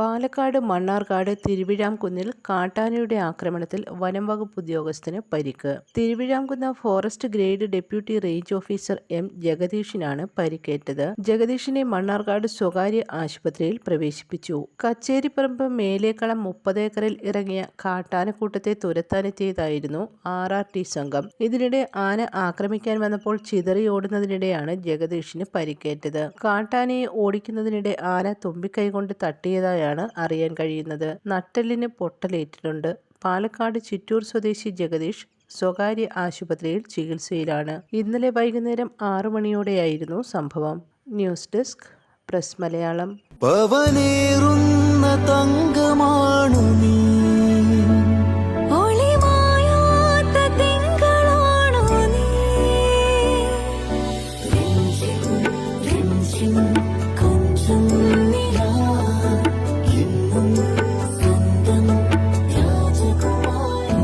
പാലക്കാട് മണ്ണാർക്കാട് തിരുവിഴാംകുന്നിൽ കാട്ടാനയുടെ ആക്രമണത്തിൽ വനം വകുപ്പ് ഉദ്യോഗസ്ഥന് പരിക്ക്. Thiruvizhamkunnu forest grade deputy range officer M ജഗദീഷിനാണ് പരിക്കേറ്റത്. ജഗദീഷിനെ മണ്ണാർക്കാട് സ്വകാര്യ ആശുപത്രിയിൽ പ്രവേശിപ്പിച്ചു. കച്ചേരിപ്പറമ്പ് മേലേക്കളം മുപ്പത് ഏക്കറിൽ ഇറങ്ങിയ കാട്ടാനക്കൂട്ടത്തെ തുരത്താനെത്തിയതായിരുന്നു ആർ ആർ ടി സംഘം. ഇതിനിടെ ആന ആക്രമിക്കാൻ വന്നപ്പോൾ ചിതറിയോടുന്നതിനിടെയാണ് ജഗദീഷിന് പരിക്കേറ്റത്. കാട്ടാനയെ ഓടിക്കുന്നതിനിടെ ആന തുമ്പിക്കൈ കൊണ്ട് തട്ടിയതായാണ് അറിയാൻ കഴിയുന്നത്. നട്ടലിന് പൊട്ടലേറ്റിട്ടുണ്ട്. പാലക്കാട് ചിറ്റൂർ സ്വദേശി ജഗദീഷ് സ്വകാര്യ ആശുപത്രിയിൽ ചികിത്സയിലാണ്. ഇന്നലെ വൈകുന്നേരം ആറു മണിയോടെയായിരുന്നു സംഭവം. News desk press Malayalam.